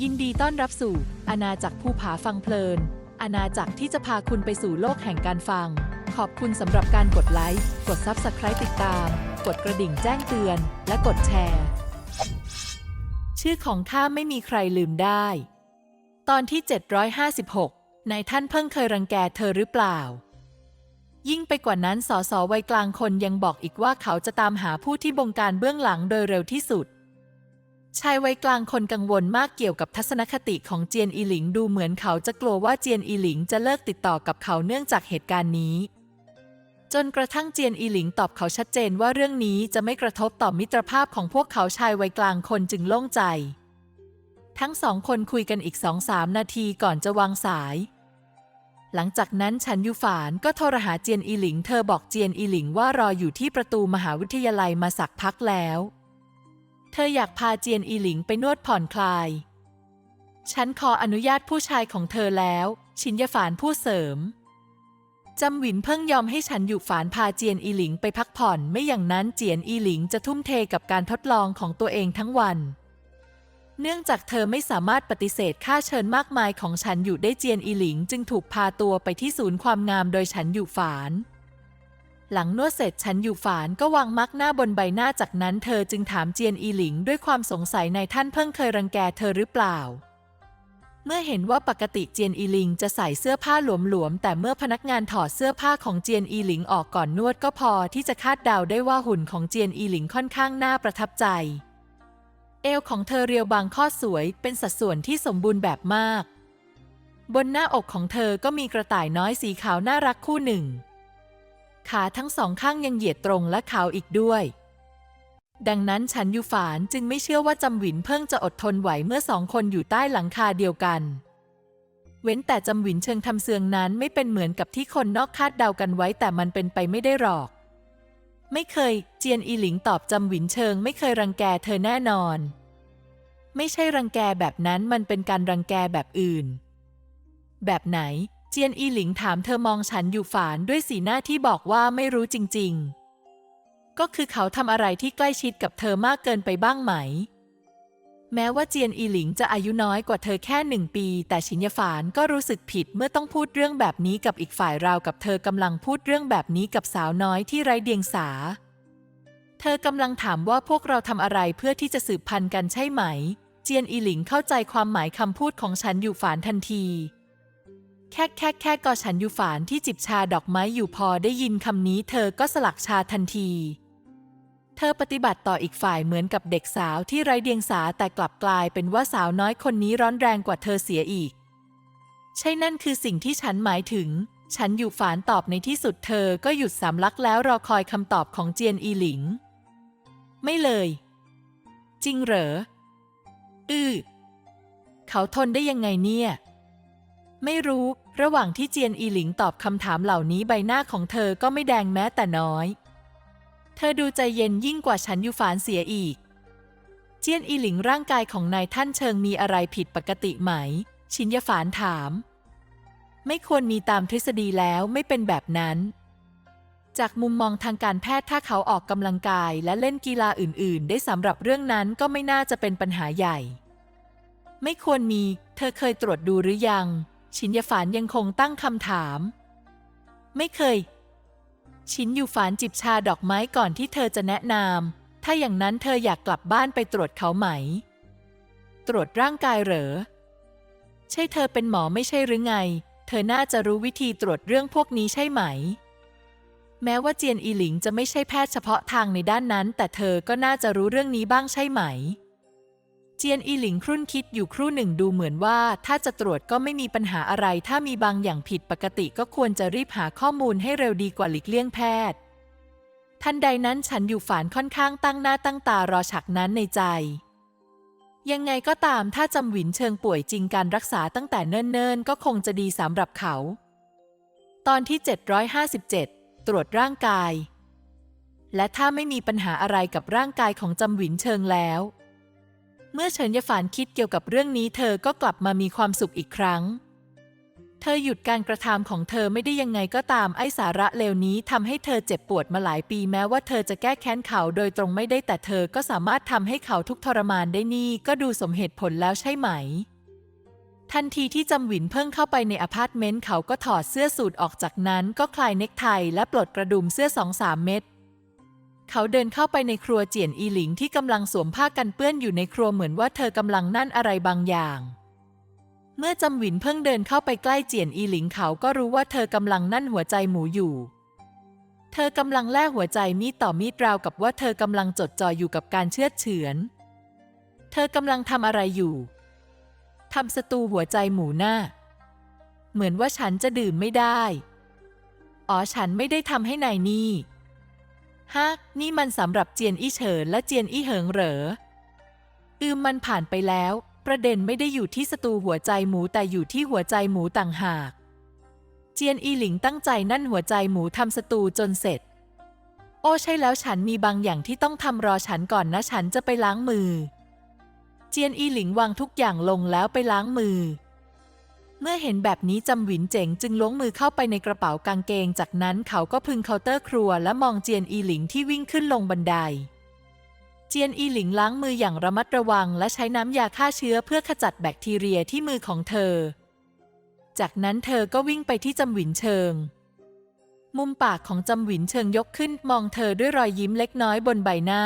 ยินดีต้อนรับสู่อาณาจักรภูผาฟังเพลิน อาณาจักรที่จะพาคุณไปสู่โลกแห่งการฟัง ขอบคุณสำหรับการกดไลค์ กด Subscribe ติดตาม กดกระดิ่งแจ้งเตือน และกดแชร์ ชื่อของข้าไม่มีใครลืมได้ ตอนที่ 756นายท่านเพิ่งเคยรังแกเธอหรือเปล่า ยิ่งไปกว่านั้นสสวัยกลางคนยังบอกอีกว่าเขาจะตามหาผู้ที่บงการเบื้องหลังโดยเร็วที่สุด ชายวัยกลางคนกังวลมากเกี่ยวกับทัศนคติของเจียนอีหลิงดูเหมือนเขาจะกลัวว่าเจียนอีหลิงจะเลิกติดต่อกับเขาเนื่องจากเหตุการณ์นี้ จนกระทั่งเจียนอีหลิงตอบเขาชัดเจนว่าเรื่องนี้จะไม่กระทบต่อมิตรภาพของพวกเขาชายวัยกลางคนจึงโล่งใจ ทั้งสองคนคุยกันอีกสองสามนาทีก่อนจะวางสาย หลังจากนั้นฉันยูฝานก็โทรหาเจียนอีหลิง เธอบอกเจียนอีหลิงว่ารออยู่ที่ประตูมหาวิทยาลัยมาสักพักแล้ว เธออยากพาเจียนอีหลิงไปนวดผ่อนคลาย ฉันขออนุญาตผู้ชายของเธอแล้ว ชินยฝานผู้เสริม จำหวินเพิ่งยอมให้ฉันอยู่ฝานพาเจียนอีหลิงไปพักผ่อน ไม่อย่างนั้นเจียนอีหลิงจะทุ่มเทกับการทดลองของตัวเองทั้งวัน เนื่องจากเธอไม่สามารถปฏิเสธค่าเชิญมากมายของฉันอยู่ได้เจียนอีหลิง จึงถูกพาตัวไปที่ศูนย์ความงามโดยฉันอยู่ฝาน หลังนวดเสร็จฉันอยู่ฝานก็วางมักหน้าบนใบหน้าจากนั้นเธอจึงถามเจียนอีหลิงด้วยความสงสัยในท่านเพิ่งเคยรังแกเธอหรือเปล่า เมื่อเห็นว่าปกติเจียนอีหลิงจะใส่เสื้อผ้าหลวมๆแต่เมื่อพนักงานถอดเสื้อผ้าของเจียนอีหลิงออกก่อนนวดก็พอที่จะคาดเดาได้ว่าหุ่นของเจียนอีหลิงค่อนข้างน่าประทับใจ เอวของเธอเรียวบางข้อสวยเป็นสัดส่วนที่สมบูรณ์แบบมาก บนหน้าอกของเธอก็มีกระต่ายน้อยสีขาวน่ารักคู่หนึ่ง ขาทั้งสองข้างยังเหยียดตรงและขาวอีกด้วย ดังนั้นฉันยูฝานจึงไม่เชื่อว่าจำหวินเพิ่งจะอดทนไหวเมื่อสองคนอยู่ใต้หลังคาเดียวกัน เว้นแต่จำหวินเชิงทำเสืองนั้นไม่เป็นเหมือนกับที่คนนอกคาดเดากันไว้แต่มันเป็นไปไม่ได้หรอก ไม่เคย เจียนอีหลิงตอบจำหวินเชิง ไม่เคยรังแกเธอแน่นอน ไม่ใช่รังแกแบบนั้นมันเป็นการรังแกแบบอื่น แบบไหน เจียนอีหลิงถามเธอมองฉันอยู่ฝานด้วยสีหน้าที่บอกว่าไม่รู้จริง ๆ ก็คือเขาทำอะไรที่ใกล้ชิดกับเธอมากเกินไปบ้างไหม แม้ว่าเจียนอีหลิงจะอายุน้อยกว่าเธอแค่หนึ่งปี แต่ชินยฝานก็รู้สึกผิดเมื่อต้องพูดเรื่องแบบนี้กับอีกฝ่ายราวกับเธอกำลังพูดเรื่องแบบนี้กับสาวน้อยที่ไร้เดียงสา เธอกำลังถามว่าพวกเราทำอะไรเพื่อที่จะสืบพันธุ์กันใช่ไหม เจียนอีหลิงเข้าใจความหมายคำพูดของฉันอยู่ฝานทันที แค่แค่แค่ก็ฉันอยู่ฝานที่จิบชาดอกไม้อยู่พอได้ยินคำนี้เธอก็สลักชาทันที เธอปฏิบัติต่ออีกฝ่ายเหมือนกับเด็กสาวที่ไร้เดียงสาแต่กลับกลายเป็นว่าสาวน้อยคนนี้ร้อนแรงกว่าเธอเสียอีก ใช่นั่นคือสิ่งที่ฉันหมายถึง ฉันอยู่ฝานตอบในที่สุดเธอก็หยุดสำลักแล้วรอคอยคำตอบของเจียนอีหลิง ไม่เลย จริงเหรอ อือเขาทนได้ยังไงเนี่ย ไม่รู้ ระหว่างที่เจียนอีหลิงตอบคำถามเหล่านี้ใบหน้าของเธอก็ไม่แดงแม้แต่น้อย เธอดูใจเย็นยิ่งกว่าฉันอยู่ฝานเสียอีก เจียนอีหลิงร่างกายของนายท่านเชิงมีอะไรผิดปกติไหม ชินยฝานถาม ไม่ควรมีตามทฤษฎีแล้วไม่เป็นแบบนั้น จากมุมมองทางการแพทย์ถ้าเขาออกกำลังกายและเล่นกีฬาอื่น ๆ ได้สำหรับเรื่องนั้นก็ไม่น่าจะเป็นปัญหาใหญ่ ไม่ควรมี เธอเคยตรวจดูหรือยัง ชินยฝานยังคงตั้งคำถาม ไม่เคย ชินอยู่ฝานจิบชาดอกไม้ก่อนที่เธอจะแนะนำถ้าอย่างนั้นเธออยากกลับบ้านไปตรวจเขาไหม ตรวจร่างกายเหรอ ใช่เธอเป็นหมอไม่ใช่หรือไง เธอน่าจะรู้วิธีตรวจเรื่องพวกนี้ใช่ไหม แม้ว่าเจียนอีหลิงจะไม่ใช่แพทย์เฉพาะทางในด้านนั้น แต่เธอก็น่าจะรู้เรื่องนี้บ้างใช่ไหม จียนอีหลิงครุ่นคิดอยู่ครู่หนึ่งดูเหมือนว่า ถ้าจะตรวจก็ไม่มีปัญหาอะไร ถ้ามีบางอย่างผิดปกติก็ควรจะรีบหาข้อมูลให้เร็วดีกว่าหลีกเลี่ยงแพทย์ ทันใดนั้นฉันอยู่ฝานค่อนข้างตั้งหน้าตั้งตารอฉากนั้นในใจ ยังไงก็ตามถ้าจำหวินเชิงป่วยจริงการรักษาตั้งแต่เนิ่นๆ ก็คงจะดีสำหรับเขา ตอนที่ 757 ตรวจร่างกาย และถ้าไม่มีปัญหาอะไรกับร่างกายของจำหวินเชิงแล้ว เมื่อเฉินยฝานคิดเกี่ยวกับเรื่องนี้ เธอก็กลับมามีความสุขอีกครั้ง เธอหยุดการกระทำของเธอไม่ได้ยังไงก็ตามไอ้สาระเลวนี้ทำให้เธอเจ็บปวดมาหลายปีแม้ว่าเธอจะแก้แค้นเขาโดยตรงไม่ได้แต่เธอก็สามารถทำให้เขาทุกทรมานได้นี่ก็ดูสมเหตุผลแล้วใช่ไหมทันทีที่จำหวินเพิ่งเข้าไปในอพาร์ตเมนต์เขาก็ถอดเสื้อสูทออกจากนั้นก็คลายเน็กไทและปลดกระดุมเสื้อสองสามเม็ด เขาเดินเข้าไปในครัวเจียนอีหลิงที่กำลังสวมผ้ากันเปื้อนอยู่ในครัวเหมือนว่าเธอกำลังนั่นอะไรบางอย่าง เมื่อจำหวินเพิ่งเดินเข้าไปใกล้เจียนอีหลิงเขาก็รู้ว่าเธอกำลังนั่นหัวใจหมูอยู่ เธอกำลังแล่หัวใจมีดต่อมีดราวกับว่าเธอกำลังจดจ่ออยู่กับการเชือดเฉือน เธอกำลังทำอะไรอยู่ทำสตูหัวใจหมูหน้า เหมือนว่าฉันจะดื่มไม่ได้ อ๋อฉันไม่ได้ทำให้นายนี่ ฮะ นี่มันสำหรับเจียนอี้เฉินและเจียนอี้เหิงเหรอ อืมมันผ่านไปแล้ว ประเด็นไม่ได้อยู่ที่สตูหัวใจหมูแต่อยู่ที่หัวใจหมูต่างหาก เจียนอีหลิงตั้งใจนั่นหัวใจหมูทำสตูจนเสร็จ โอ้ใช่แล้วฉันมีบางอย่างที่ต้องทำรอฉันก่อนนะฉันจะไปล้างมือ เจียนอีหลิงวางทุกอย่างลงแล้วไปล้างมือ เมื่อเห็นแบบนี้จำหวินเจ๋งจึงล้วงมือเข้าไปในกระเป๋ากางเกง จากนั้นเขาก็พึงเคาน์เตอร์ครัวและมองเจียนอีหลิงที่วิ่งขึ้นลงบันได เจียนอีหลิงล้างมืออย่างระมัดระวัง และใช้น้ำยาฆ่าเชื้อเพื่อขจัดแบคทีเรียที่มือของเธอ จากนั้นเธอก็วิ่งไปที่จำหวินเชิง มุมปากของจำหวินเชิงยกขึ้นมองเธอด้วยรอยยิ้มเล็กน้อยบนใบหน้า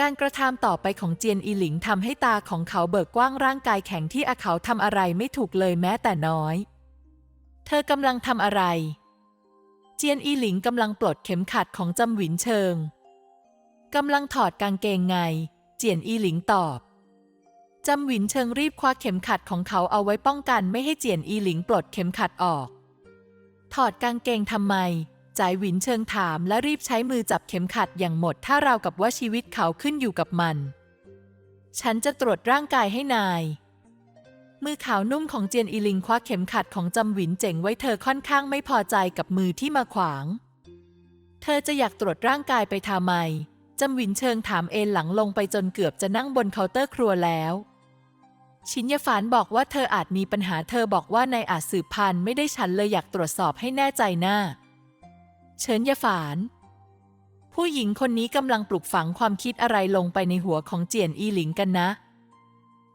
การกระทำต่อไปของเจียนอีหลิงทำให้ตาของเขาเบิกกว้างร่างกายแข็งที่อาเขาทำอะไรไม่ถูกเลยแม้แต่น้อย เธอกำลังทำอะไร เจียนอีหลิงกำลังปลดเข็มขัดของจำหวินเชิงกำลังถอดกางเกงไง เจียนอีหลิงตอบจำหวินเชิงรีบคว้าเข็มขัดของเขาเอาไว้ป้องกันไม่ให้เจียนอีหลิงปลดเข็มขัดออก ถอดกางเกงทำไม จ่ายหวินเชิงถามและรีบใช้มือจับเข็มขัดอย่างหมดถ้าราวกับว่าชีวิตเขาขึ้นอยู่กับมัน ฉันจะตรวจร่างกายให้นาย มือขาวนุ่มของเจียนอีลิงคว้าเข็มขัดของจำหวินเจ๋งไว้เธอค่อนข้างไม่พอใจกับมือที่มาขวาง เธอจะอยากตรวจร่างกายไปทำไมจำหวินเชิงถามเอนหลังลงไปจนเกือบจะนั่งบนเคาน์เตอร์ครัวแล้ว ชินยฝานบอกว่าเธออาจมีปัญหาเธอบอกว่านายอาจสืบพันธุ์ไม่ได้ฉันเลยอยากตรวจสอบให้แน่ใจหน้า เฉินยฝาน ผู้หญิงคนนี้กำลังปลุกฝังความคิดอะไรลงไปในหัวของเจียนอีหลิงกันนะ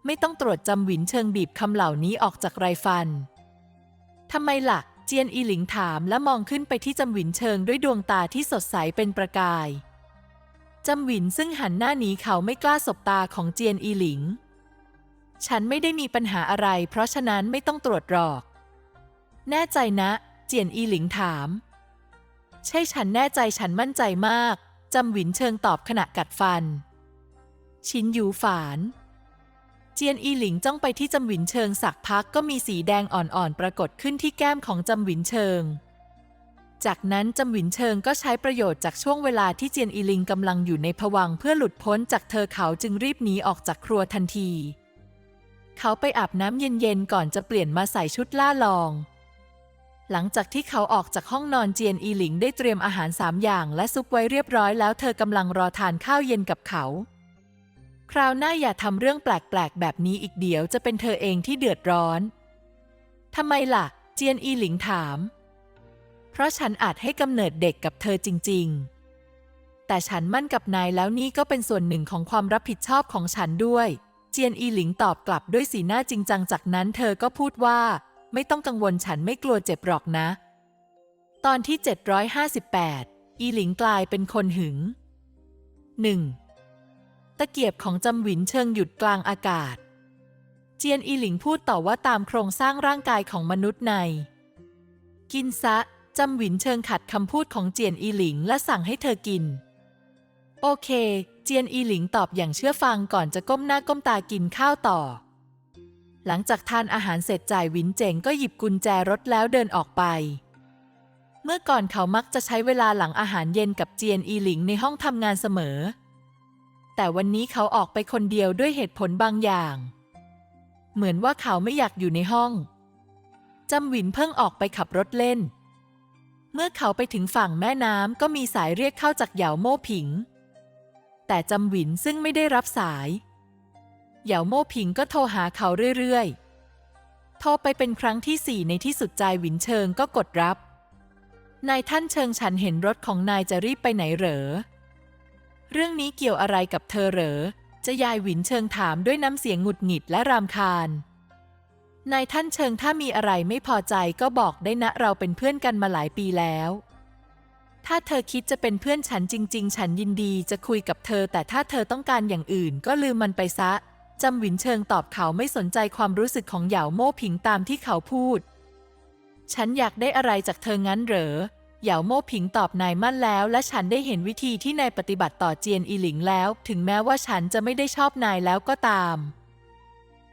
ไม่ต้องตรวจจำหวินเชิงบีบคำเหล่านี้ออกจากไรฟันทำไมล่ะ เจียนอีหลิงถามและมองขึ้นไปที่จำหวินเชิงด้วยดวงตาที่สดใสเป็นประกายจำหวินซึ่งหันหน้าหนีเขาไม่กล้าสบตาของเจียนอีหลิง ฉันไม่ได้มีปัญหาอะไร เพราะฉะนั้นไม่ต้องตรวจหรอก แน่ใจนะ เจียนอีหลิงถาม ใช่ฉันแน่ใจฉันมั่นใจมาก จำหวินเชิงตอบขณะกัดฟัน ชินยูฝาน เจียนอีหลิงจ้องไปที่จำหวินเชิงสักพักก็มีสีแดงอ่อนๆ ปรากฏขึ้นที่แก้มของจำหวินเชิง จากนั้นจำหวินเชิงก็ใช้ประโยชน์จากช่วงเวลาที่เจียนอีหลิงกำลังอยู่ในผวังเพื่อหลุดพ้นจากเธอเขาจึงรีบหนีออกจากครัวทันที เขาไปอาบน้ำเย็นๆก่อนจะเปลี่ยนมาใส่ชุดล่าลอง หลังจากที่เขาออกจากห้องนอนเจียนอีหลิงได้เตรียมอาหารสามอย่างและซุปไว้เรียบร้อยแล้วเธอกำลังรอทานข้าวเย็นกับเขา คราวหน้าอย่าทำเรื่องแปลกๆ แบบนี้อีกเดี๋ยวจะเป็นเธอเองที่เดือดร้อนทำไมล่ะ เจียนอีหลิงถาม เพราะฉันอาจให้กำเนิดเด็กกับเธอจริง ๆ แต่ฉันมั่นกับนายแล้วนี่ก็เป็นส่วนหนึ่งของความรับผิดชอบของฉันด้วย เจียนอีหลิงตอบกลับด้วยสีหน้าจริงจังจากนั้นเธอก็พูดว่า ไม่ต้องกังวลฉันไม่กลัวเจ็บหรอกนะ ตอนที่ 758 อีหลิงกลายเป็นคนหึง 1. ตะเกียบของจำหวินเชิงหยุดกลางอากาศ เจียนอีหลิงพูดต่อว่าตามโครงสร้างร่างกายของมนุษย์ใน กินซะจำหวินเชิงขัดคำพูดของเจียนอีหลิงและสั่งให้เธอกิน โอเค เจียนอีหลิงตอบอย่างเชื่อฟังก่อนจะก้มหน้าก้มตากินข้าวต่อ หลังจากทานอาหารเสร็จจ่ายวินเจ๋งก็หยิบกุญแจรถแล้วเดินออกไป เมื่อก่อนเขามักจะใช้เวลาหลังอาหารเย็นกับเจียนอีหลิงในห้องทำงานเสมอ แต่วันนี้เขาออกไปคนเดียวด้วยเหตุผลบางอย่าง เหมือนว่าเขาไม่อยากอยู่ในห้องจำหวินเพิ่งออกไปขับรถเล่น เมื่อเขาไปถึงฝั่งแม่น้ำก็มีสายเรียกเข้าจากเหยาโม่ผิง แต่จำหวินซึ่งไม่ได้รับสาย เหยาโม่ผิงก็โทรหาเขาเรื่อยๆ โทรไปเป็นครั้งที่สี่ในที่สุดใจายหวินเชิงก็กดรับ นายท่านเชิงฉันเห็นรถของนายจะรีบไปไหนเหรอ เรื่องนี้เกี่ยวอะไรกับเธอเหรอ จะยายหวินเชิงถามด้วยน้ำเสียงหงุดหงิดและรำคาญ นายท่านเชิงถ้ามีอะไรไม่พอใจก็บอกได้นะเราเป็นเพื่อนกันมาหลายปีแล้วถ้าเธอคิดจะเป็นเพื่อนฉันจริง ๆ ฉันยินดีจะคุยกับเธอ แต่ถ้าเธอต้องการอย่างอื่นก็ลืมมันไปซะ จำหวินเชิงตอบเขาไม่สนใจความรู้สึกของเหยาโม่ผิงตามที่เขาพูด ฉันอยากได้อะไรจากเธองั้นเหรอ เหยาโม่ผิงตอบนายมั่นแล้ว และฉันได้เห็นวิธีที่นายปฏิบัติต่อเจียนอีหลิงแล้ว ถึงแม้ว่าฉันจะไม่ได้ชอบนายแล้วก็ตาม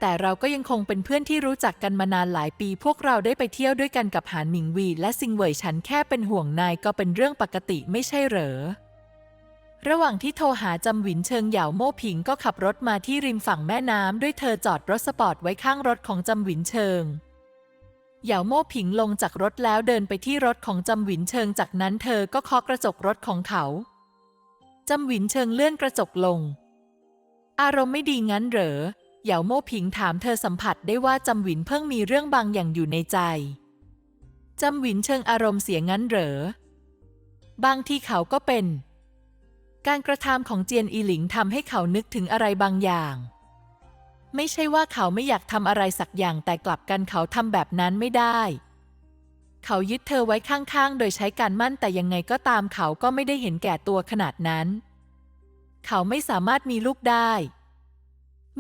แต่เราก็ยังคงเป็นเพื่อนที่รู้จักกันมานานหลายปี พวกเราได้ไปเที่ยวด้วยกันกับหานหมิงวี และซิงเหวยฉันแค่เป็นห่วงนายก็เป็นเรื่องปกติไม่ใช่เหรอ ระหว่างที่โทรหาจำหวินเชิงเหยาโม่ผิงก็ขับรถมาที่ริมฝั่งแม่น้ำด้วยเธอจอดรถสปอร์ตไว้ข้างรถของจำหวินเชิง เหยาโม่ผิงลงจากรถแล้วเดินไปที่รถของจำหวินเชิงจากนั้นเธอก็เคาะกระจกรถของเขาจำหวินเชิงเลื่อนกระจกลง อารมณ์ไม่ดีงั้นเหรอเหยาโม่ผิงถามเธอสัมผัสได้ว่าจำหวินเพิ่งมีเรื่องบางอย่างอยู่ในใจจำหวินเชิงอารมณ์เสียงั้นเหรอบางที่เขาก็เป็น การกระทำของเจียนอีหลิงทำให้เขานึกถึงอะไรบางอย่าง ไม่ใช่ว่าเขาไม่อยากทำอะไรสักอย่างแต่กลับกันเขาทำแบบนั้นไม่ได้ เขายึดเธอไว้ข้างๆ โดยใช้การมั่นแต่ยังไงก็ตามเขาก็ไม่ได้เห็นแก่ตัวขนาดนั้น เขาไม่สามารถมีลูกได้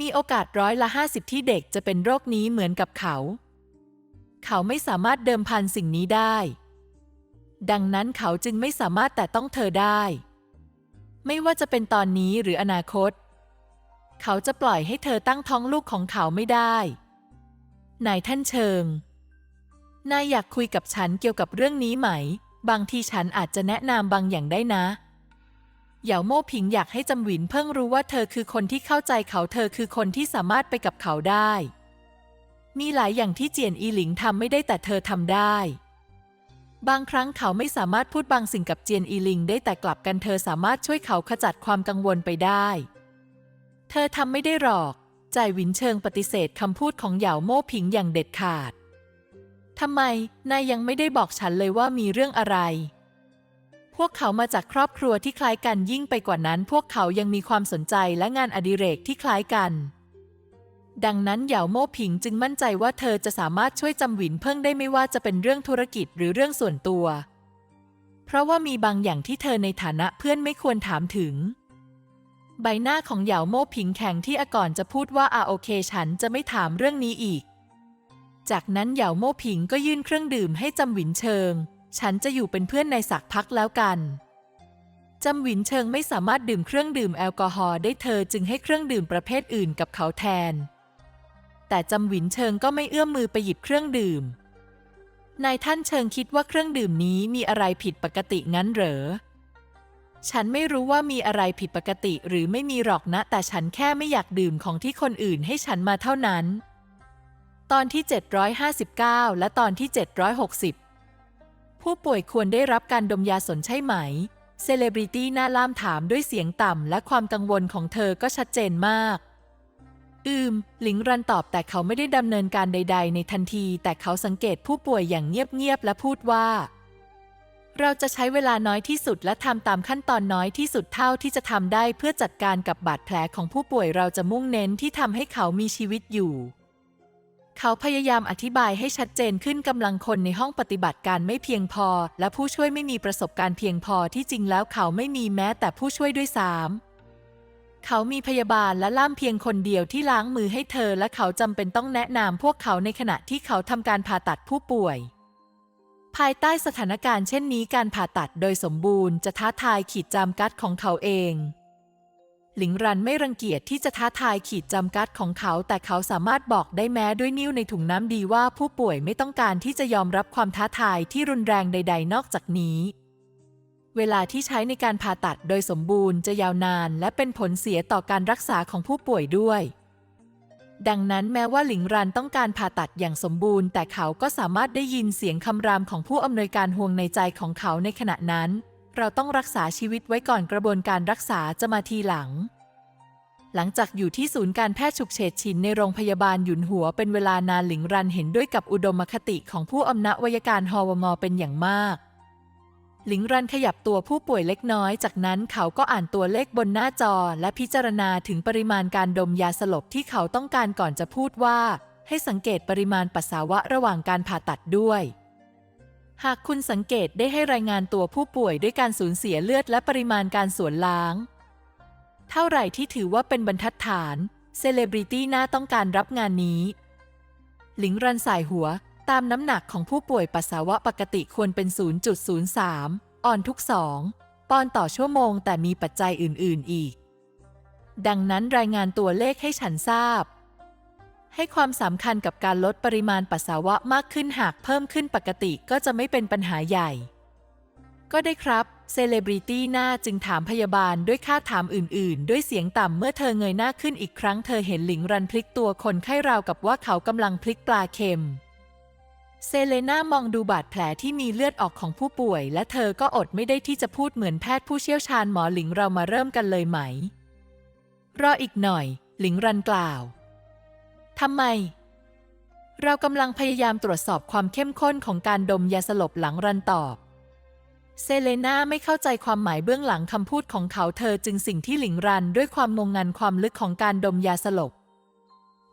มีโอกาสร้อยละห้าสิบที่เด็กจะเป็นโรคนี้เหมือนกับเขา เขาไม่สามารถเดิมพันสิ่งนี้ได้ ดังนั้นเขาจึงไม่สามารถแต่ต้องเธอได้ ไม่ว่าจะเป็นตอนนี้หรืออนาคต เขาจะปล่อยให้เธอตั้งท้องลูกของเขาไม่ได้ นายท่านเชิง นายอยากคุยกับฉันเกี่ยวกับเรื่องนี้ไหม บางทีฉันอาจจะแนะนำบางอย่างได้นะเหยาโม่ผิงอยากให้จำหวินเพิ่งรู้ว่าเธอคือคนที่เข้าใจเขาเธอคือคนที่สามารถไปกับเขาได้ มีหลายอย่างที่เจียนอีหลิงทำไม่ได้แต่เธอทำได้ บางครั้งเขาไม่สามารถพูดบางสิ่งกับเจียนอีลิงได้แต่กลับกันเธอสามารถช่วยเขาขจัดความกังวลไปได้ เธอทำไม่ได้หรอก จายหวินเชิงปฏิเสธคำพูดของเหยาโม่ผิงอย่างเด็ดขาดทำไม นายยังไม่ได้บอกฉันเลยว่ามีเรื่องอะไร พวกเขามาจากครอบครัวที่คล้ายกันยิ่งไปกว่านั้น พวกเขายังมีความสนใจและงานอดิเรกที่คล้ายกัน ดังนั้นเหยาโม่ผิงจึงมั่นใจว่าเธอจะสามารถช่วยจำหวินเพิ่งได้ไม่ว่าจะเป็นเรื่องธุรกิจหรือเรื่องส่วนตัว เพราะว่ามีบางอย่างที่เธอในฐานะเพื่อนไม่ควรถามถึง ใบหน้าของเหยาโม่ผิงแข็งที่อาก่อนจะพูดว่าอาโอเคฉันจะไม่ถามเรื่องนี้อีก จากนั้นเหยาโม่ผิงก็ยื่นเครื่องดื่มให้จำหวินเชิง ฉันจะอยู่เป็นเพื่อนในสักพักแล้วกันจำหวินเชิงไม่สามารถดื่มเครื่องดื่มแอลกอฮอล์ได้เธอจึงให้เครื่องดื่มประเภทอื่นกับเขาแทน แต่จำหวินเชิงก็ไม่เอื้อมมือไปหยิบเครื่องดื่ม นายท่านเชิงคิดว่าเครื่องดื่มนี้มีอะไรผิดปกติงั้นเหรอ ฉันไม่รู้ว่ามีอะไรผิดปกติหรือไม่มีหรอกนะ แต่ฉันแค่ไม่อยากดื่มของที่คนอื่นให้ฉันมาเท่านั้น ตอนที่ 759 และตอนที่ 760 ผู้ป่วยควรได้รับการดมยาสนใช่ไหม เซเลบริตี้หน้าล่ามถามด้วยเสียงต่ำและความกังวลของเธอก็ชัดเจนมาก อืม หลิงรันตอบแต่เขาไม่ได้ดำเนินการใด ๆ ในทันที แต่เขาสังเกตผู้ป่วยอย่างเงียบ ๆ และพูดว่า เราจะใช้เวลาน้อยที่สุดและทำตามขั้นตอนน้อยที่สุดเท่าที่จะทำได้เพื่อจัดการกับบาดแผลของผู้ป่วยเราจะมุ่งเน้นที่ทำให้เขามีชีวิตอยู่ เขาพยายามอธิบายให้ชัดเจนขึ้นกำลังคนในห้องปฏิบัติการไม่เพียงพอ และผู้ช่วยไม่มีประสบการณ์เพียงพอที่จริงแล้วเขาไม่มีแม้แต่ผู้ช่วยด้วยซ้ำ เขามีพยาบาลและล่ามเพียงคนเดียวที่ล้างมือให้เธอ และเขาจำเป็นต้องแนะนำพวกเขาในขณะที่เขาทำการผ่าตัดผู้ป่วย ภายใต้สถานการณ์เช่นนี้การผ่าตัดโดยสมบูรณ์จะท้าทายขีดจำกัดของเขาเองหลิงรันไม่รังเกียจที่จะท้าทายขีดจำกัดของเขา แต่เขาสามารถบอกได้แม้ด้วยนิ้วในถุงน้ำดีว่าผู้ป่วยไม่ต้องการที่จะยอมรับความท้าทายที่รุนแรงใด ๆ นอกจากนี้ เวลาที่ใช้ในการผ่าตัดโดยสมบูรณ์จะยาวนาน และเป็นผลเสียต่อการรักษาของผู้ป่วยด้วย ดังนั้นแม้ว่าหลิงรันต้องการผ่าตัดอย่างสมบูรณ์ แต่เขาก็สามารถได้ยินเสียงคำรามของผู้อำนวยการห่วงในใจของเขาในขณะนั้น เราต้องรักษาชีวิตไว้ก่อนกระบวนการรักษาจะมาทีหลัง หลังจากอยู่ที่ศูนย์การแพทย์ฉุกเฉินชินในโรงพยาบาลหยุนหัวเป็นเวลานานหลิงรันเห็นด้วยกับอุดมคติของผู้อำนวยการฮวงเป็นอย่างมาก หลิงรันขยับตัวผู้ป่วยเล็กน้อย จากนั้นเขาก็อ่านตัวเลขบนหน้าจอ และพิจารณาถึงปริมาณการดมยาสลบที่เขาต้องการก่อนจะพูดว่า ให้สังเกตปริมาณปัสสาวะระหว่างการผ่าตัดด้วย หากคุณสังเกตได้ให้รายงานตัวผู้ป่วยด้วยการสูญเสียเลือดและปริมาณการสวนล้าง เท่าไหร่ที่ถือว่าเป็นบรรทัดฐานเซเลบริตี้น่าต้องการรับงานนี้ หลิงรันสายหัว ตามน้ำหนักของผู้ป่วยปัสสาวะปกติควรเป็น 0.03 ออนทุก 2 ปอนต่อชั่วโมงแต่มีปัจจัยอื่น ๆ อีก ดังนั้นรายงานตัวเลขให้ฉันทราบ ให้ความสำคัญกับการลดปริมาณปัสสาวะมากขึ้นหากเพิ่มขึ้นปกติก็จะไม่เป็นปัญหาใหญ่ ก็ได้ครับ เซเลบริตี้หน้าจึงถามพยาบาลด้วยค่าถามอื่น ๆ ด้วยเสียงต่ำเมื่อเธอเงยหน้าขึ้นอีกครั้งเธอเห็นหลิงรันพลิกตัวคนไข้ราวกับว่าเขากำลังพลิกปลาเค็ม เซเลน่ามองดูบาดแผลที่มีเลือดออกของผู้ป่วย และเธอก็อดไม่ได้ที่จะพูดเหมือนแพทย์ผู้เชี่ยวชาญหมอหลิงเรามาเริ่มกันเลยไหม รออีกหน่อย หลิงรันกล่าวทำไม เรากำลังพยายามตรวจสอบความเข้มข้นของการดมยาสลบหลังรันตอบ เซเลนาไม่เข้าใจความหมายเบื้องหลังคำพูดของเขาเธอจึงสิ่งที่หลิงรันด้วยความงงงันความลึกของการดมยาสลบ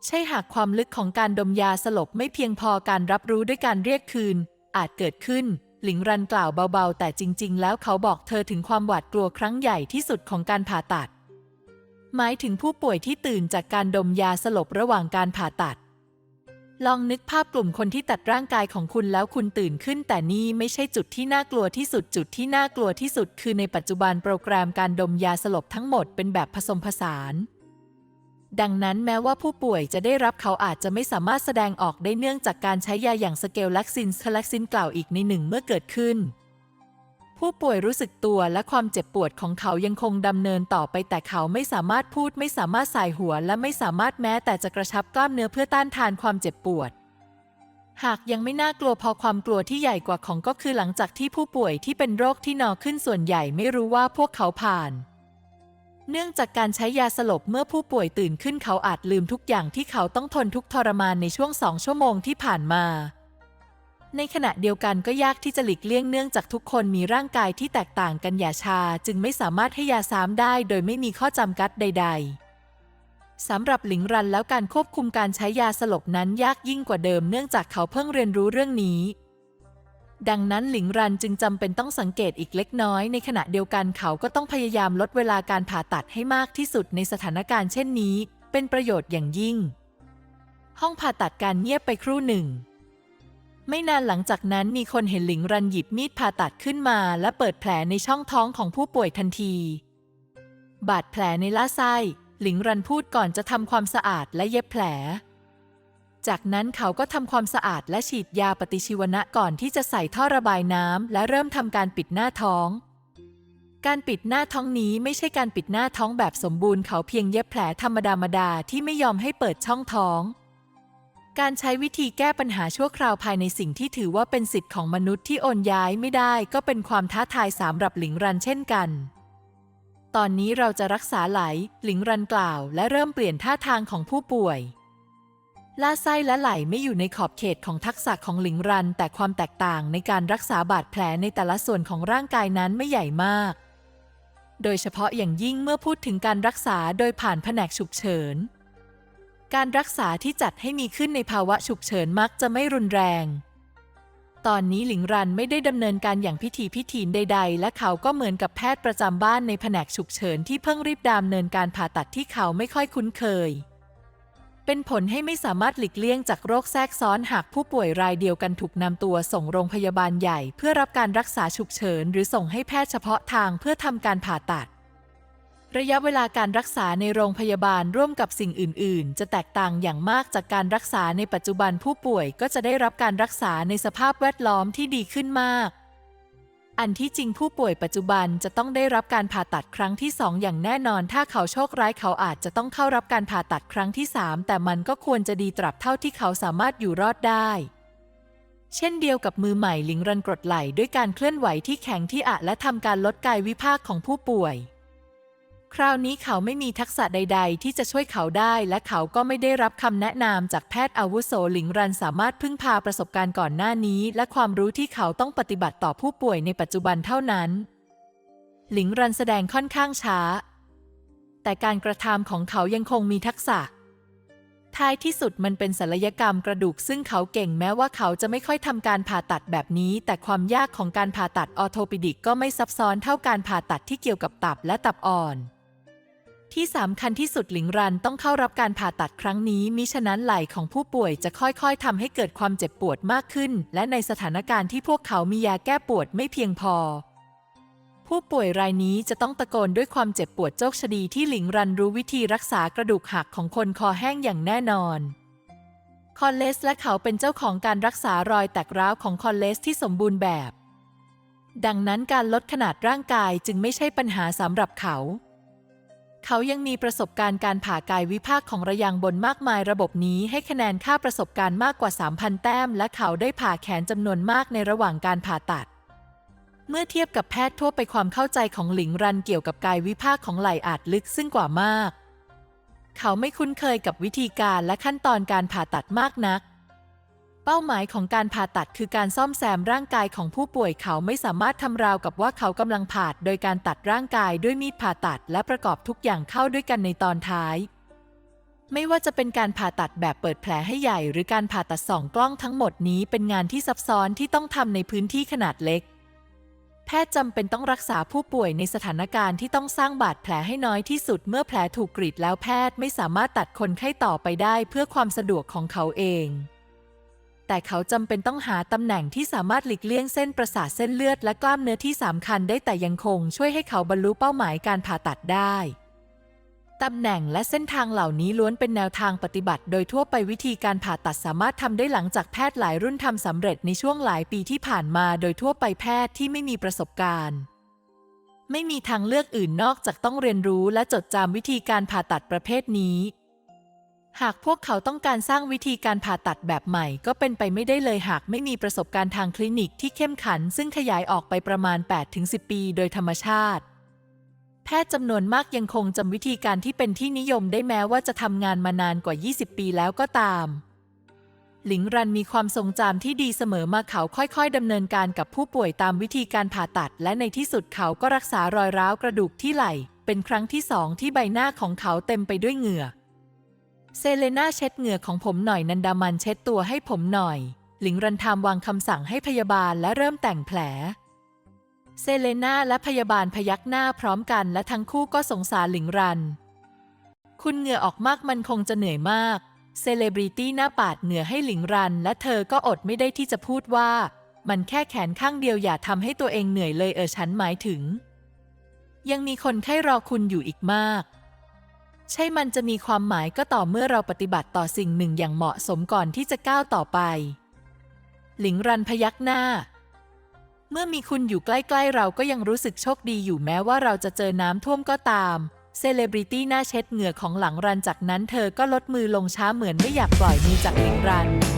ใช่หากความลึกของการดมยาสลบไม่เพียงพอการรับรู้ด้วยการเรียกคืน อาจเกิดขึ้น หลิงรันกล่าวเบาๆ แต่จริง ๆ แล้วเขาบอกเธอถึงความหวาดกลัวครั้งใหญ่ที่สุดของการผ่าตัด หมายถึงผู้ป่วยที่ตื่นจากการดมยาสลบระหว่างการผ่าตัด ลองนึกภาพกลุ่มคนที่ตัดร่างกายของคุณแล้วคุณตื่นขึ้น แต่นี่ไม่ใช่จุดที่น่ากลัวที่สุดจุดที่น่ากลัวที่สุด คือในปัจจุบันโปรแกรมการดมยาสลบทั้งหมดเป็นแบบผสมผสาน ดังนั้นแม้ว่าผู้ป่วยจะได้รับเขาอาจจะไม่สามารถแสดงออกได้เนื่องจากการใช้ยาอย่างสเกลลักซินสลักซินกล่าวอีกในหนึ่งเมื่อเกิดขึ้น ผู้ป่วยรู้สึกตัวและความเจ็บปวดของเขายังคงดำเนินต่อไปแต่เขาไม่สามารถพูดไม่สามารถสายหัว และไม่สามารถแม้แต่จะกระชับกล้ามเนื้อเพื่อต้านทานความเจ็บปวด หากยังไม่น่ากลัวพอความกลัวที่ใหญ่กว่าของก็คือหลังจากที่ผู้ป่วยที่เป็นโรคที่นอขึ้นส่วนใหญ่ไม่รู้ว่าพวกเขาผ่าน เนื่องจากการใช้ยาสลบเมื่อผู้ป่วยตื่นขึ้นเขาอาจลืมทุกอย่างที่เขาต้องทนทุกทรมานในช่วงสองชั่วโมงที่ผ่านมา ในขณะเดียวกันก็ยากที่จะหลีกเลี่ยงเนื่องจากทุกคนมีร่างกายที่แตกต่างกันอย่าชา จึงไม่สามารถให้ยาซ้ำได้ โดยไม่มีข้อจำกัดใด ๆสำหรับหลิงรันแล้วการควบคุมการใช้ยาสลบนั้นยากยิ่งกว่าเดิมเนื่องจากเขาเพิ่งเรียนรู้เรื่องนี้ ดังนั้นหลิงรันจึงจำเป็นต้องสังเกตอีกเล็กน้อย ในขณะเดียวกันเขาก็ต้องพยายามลดเวลาการผ่าตัดให้มากที่สุดในสถานการณ์เช่นนี้ เป็นประโยชน์อย่างยิ่ง ห้องผ่าตัดการเงียบไปครู่หนึ่ง ไม่นานหลังจากนั้นมีคนเห็นหลิงรันหยิบมีดผ่าตัดขึ้นมา และเปิดแผลในช่องท้องของผู้ป่วยทันที บาดแผลในล่าไส้หลิงรันพูดก่อนจะทำความสะอาดและเย็บแผล จากนั้นเขาก็ทำความสะอาดและฉีดยาปฏิชีวนะก่อนที่จะใส่ท่อระบายน้ำและเริ่มทำการปิดหน้าท้อง การปิดหน้าท้องนี้ไม่ใช่การปิดหน้าท้องแบบสมบูรณ์เขาเพียงเย็บแผลธรรมดามดาที่ไม่ยอมให้เปิดช่องท้อง การใช้วิธีแก้ปัญหาชั่วคราวภายในสิ่งที่ถือว่าเป็นสิทธิ์ของมนุษย์ที่โอนย้ายไม่ได้ก็เป็นความท้าทายสำหรับหลิงรันเช่นกันตอนนี้เราจะรักษาไหล หลิงรันกล่าว และเริ่มเปลี่ยนท่าทางของผู้ป่วย ล่าไส้และไหลไม่อยู่ในขอบเขตของทักษะของหลิงรัน แต่ความแตกต่างในการรักษาบาดแผลในแต่ละส่วนของร่างกายนั้นไม่ใหญ่มาก โดยเฉพาะอย่างยิ่งเมื่อพูดถึงการรักษาโดยผ่านแผนกฉุกเฉิน การรักษาที่จัดให้มีขึ้นในภาวะฉุกเฉินมักจะไม่รุนแรง ตอนนี้หลิงรันไม่ได้ดำเนินการอย่างพิธีพิถีนใด ๆ และเขาก็เหมือนกับแพทย์ประจำบ้านในแผนกฉุกเฉินที่เพิ่งรีบดำเนินการผ่าตัดที่เขาไม่ค่อยคุ้นเคย เป็นผลให้ไม่สามารถหลีกเลี่ยงจากโรคแทรกซ้อนหากผู้ป่วยรายเดียวกันถูกนำตัวส่งโรงพยาบาลใหญ่ เพื่อรับการรักษาฉุกเฉิน หรือส่งให้แพทย์เฉพาะทางเพื่อทำการผ่าตัด ระยะเวลาการรักษาในโรงพยาบาลร่วมกับสิ่งอื่น ๆ จะแตกต่างอย่างมากจากการรักษาในปัจจุบันผู้ป่วยก็จะได้รับการรักษาในสภาพแวดล้อมที่ดีขึ้นมาก อันที่จริงผู้ป่วยปัจจุบันจะต้องได้รับการผ่าตัดครั้งที่สองอย่างแน่นอน ถ้าเขาโชคร้ายเขาอาจจะต้องเข้ารับการผ่าตัดครั้งที่สามแต่มันก็ควรจะดีตราบเท่าที่เขาสามารถอยู่รอดได้ เช่นเดียวกับมือใหม่หลิงรันกรดไหลด้วยการเคลื่อนไหวที่แข็งที่อะและทำการลดกายวิภาคของผู้ป่วย คราวนี้เขาไม่มีทักษะใด ๆ ที่จะช่วยเขาได้ และเขาก็ไม่ได้รับคำแนะนำจากแพทย์อาวุโสหลิงรันสามารถพึ่งพาประสบการณ์ก่อนหน้านี้ และความรู้ที่เขาต้องปฏิบัติต่อผู้ป่วยในปัจจุบันเท่านั้น หลิงรันแสดงค่อนข้างช้า แต่การกระทำของเขายังคงมีทักษะ ท้ายที่สุดมันเป็นศัลยกรรมกระดูกซึ่งเขาเก่งแม้ว่าเขาจะไม่ค่อยทำการผ่าตัดแบบนี้ แต่ความยากของการผ่าตัดออโทปิดิกก็ไม่ซับซ้อนเท่าการผ่าตัดที่เกี่ยวกับตับและตับอ่อน ที่สำคัญที่สุดหลิงรันต้องเข้ารับการผ่าตัดครั้งนี้มิฉะนั้นไหล่ของผู้ป่วยจะค่อยๆทำให้เกิดความเจ็บปวดมากขึ้น และในสถานการณ์ที่พวกเขามียาแก้ปวดไม่เพียงพอ ผู้ป่วยรายนี้จะต้องตะโกนด้วยความเจ็บปวดโจกชดีที่หลิงรันรู้วิธีรักษากระดูกหักของคนคอแห้งอย่างแน่นอนคอนเลสและเขาเป็นเจ้าของการรักษารอยแตกร้าวของคอนเลสที่สมบูรณ์แบบ ดังนั้นการลดขนาดร่างกายจึงไม่ใช่ปัญหาสำหรับเขา เขายังมีประสบการณ์การผ่ากายวิภาคของระยางบนมากมายระบบนี้ให้คะแนนค่าประสบการณ์มากกว่า 3,000 แต้ม และเขาได้ผ่าแขนจำนวนมากในระหว่างการผ่าตัด เมื่อเทียบกับแพทย์ทั่วไปความเข้าใจของหลิงรันเกี่ยวกับกายวิภาคของไหลอาจลึกซึ่งกว่ามาก เขาไม่คุ้นเคยกับวิธีการและขั้นตอนการผ่าตัดมากนัก เป้าหมายของการผ่าตัดคือการซ่อมแซมร่างกายของผู้ป่วยเขาไม่สามารถทำราวกับว่าเขากำลังผ่าโดยการตัดร่างกายด้วยมีดผ่าตัดและประกอบทุกอย่างเข้าด้วยกันในตอนท้าย ไม่ว่าจะเป็นการผ่าตัดแบบเปิดแผลให้ใหญ่ หรือการผ่าตัดสองกล้องทั้งหมดนี้เป็นงานที่ซับซ้อนที่ต้องทำในพื้นที่ขนาดเล็ก แพทย์จำเป็นต้องรักษาผู้ป่วยในสถานการณ์ที่ต้องสร้างบาดแผลให้น้อยที่สุดเมื่อแผลถูกกรีดแล้วแพทย์ไม่สามารถตัดคนไข้ต่อไปได้เพื่อความสะดวกของเขาเอง แต่เขาจำเป็นต้องหาตำแหน่งที่สามารถหลีกเลี่ยงเส้นประสาทเส้นเลือดและกล้ามเนื้อที่สำคัญได้แต่ยังคงช่วยให้เขาบรรลุเป้าหมายการผ่าตัดได้ตำแหน่งและเส้นทางเหล่านี้ล้วนเป็นแนวทางปฏิบัติ โดยทั่วไปวิธีการผ่าตัดสามารถทำได้หลังจากแพทย์หลายรุ่นทำสำเร็จในช่วงหลายปีที่ผ่านมา โดยทั่วไปแพทย์ที่ไม่มีประสบการณ์ ไม่มีทางเลือกอื่นนอกจากต้องเรียนรู้และจดจำวิธีการผ่าตัดประเภทนี้ หากพวกเขาต้องการสร้างวิธีการผ่าตัดแบบใหม่ ก็เป็นไปไม่ได้เลยหากไม่มีประสบการณ์ทางคลินิกที่เข้มขัน ซึ่งขยายออกไปประมาณ 8-10 ปีโดยธรรมชาติ แพทย์จำนวนมากยังคงจำวิธีการที่เป็นที่นิยมได้แม้ว่าจะทำงานมานานกว่า 20 ปีแล้วก็ตาม หลิงรันมีความทรงจำที่ดีเสมอมาเขาค่อยๆดำเนินการกับผู้ป่วยตามวิธีการผ่าตัด และในที่สุดเขาก็รักษารอยร้าวกระดูกที่ไหล่ เป็นครั้งที่สองที่ใบหน้าของเขาเต็มไปด้วยเหงื่อ เซเลนาเช็ดเหงื่อของผมหน่อยนันดามันเช็ดตัวให้ผมหน่อย หลิงรันทามวางคำสั่งให้พยาบาลและเริ่มแต่งแผล เซเลนาและพยาบาลพยักหน้าพร้อมกันและทั้งคู่ก็สงสารหลิงรัน คุณเหงื่อออกมากมันคงจะเหนื่อยมาก เซเลบริตี้หน้าปาดเหงื่อให้หลิงรัน และเธอก็อดไม่ได้ที่จะพูดว่า มันแค่แขนข้างเดียวอย่าทำให้ตัวเองเหนื่อยเลยเออฉันหมายถึง ยังมีคนไข้รอคุณอยู่อีกมาก ใช่มันจะมีความหมายก็ต่อเมื่อเราปฏิบัติต่อสิ่งหนึ่งอย่างเหมาะสมก่อนที่จะก้าวต่อไป หลิงรันพยักหน้า เมื่อมีคุณอยู่ใกล้ ๆ เราก็ยังรู้สึกโชคดีอยู่แม้ว่าเราจะเจอน้ำท่วมก็ตาม เซเลบริตี้หน้าเช็ดเหงื่อของหลังรันจากนั้นเธอก็ลดมือลงช้าเหมือนไม่อยากปล่อยมือจากหลิงรัน